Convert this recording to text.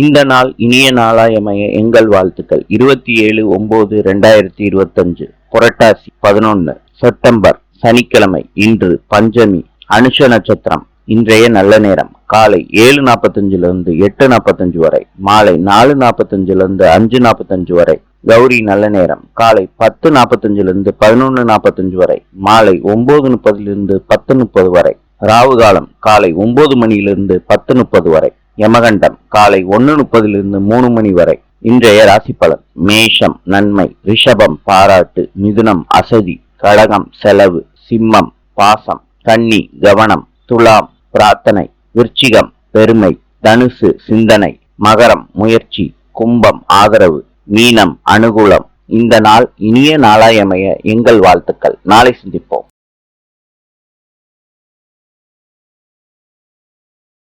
இந்த நாள் இனிய நாளாயமைய எங்கள் வாழ்த்துக்கள். இருபத்தி ஏழு ஒன்பது ரெண்டாயிரத்தி இருபத்தஞ்சு புரட்டாசி பதினொன்று செப்டம்பர் சனிக்கிழமை இன்று பஞ்சமி அனுஷ நட்சத்திரம். இன்றைய நல்ல நேரம். காலை ஏழு நாற்பத்தஞ்சுல இருந்து எட்டு நாற்பத்தஞ்சு வரை மாலை நாலு நாற்பத்தஞ்சுல இருந்து அஞ்சு நாற்பத்தஞ்சு வரை கௌரி நல்ல நேரம். காலை பத்து நாற்பத்தஞ்சுல இருந்து நாற்பத்தஞ்சு வரை மாலை ஒன்பது முப்பதுல இருந்து பத்து முப்பது வரை ராவு காலம் காலை ஒன்பது மணியிலிருந்து பத்து முப்பது வரை. யமகண்டம் காலை ஒன்னு முப்பதிலிருந்து மூணு மணி வரை. இன்றைய ராசி பலன் மேஷம் நன்மை ரிஷபம் பாராட்டு மிதுனம் அசதி கடகம் செலவு சிம்மம் பாசம் கன்னி கவனம் துலாம் பிரார்த்தனை விருச்சிகம் பெருமை தனுசு சிந்தனை மகரம் முயற்சி கும்பம் ஆதரவு மீனம் அனுகூலம். இந்த நாள் இனிய நாளாயமைய எங்கள் வாழ்த்துக்கள். நாளை சிந்திப்போம்.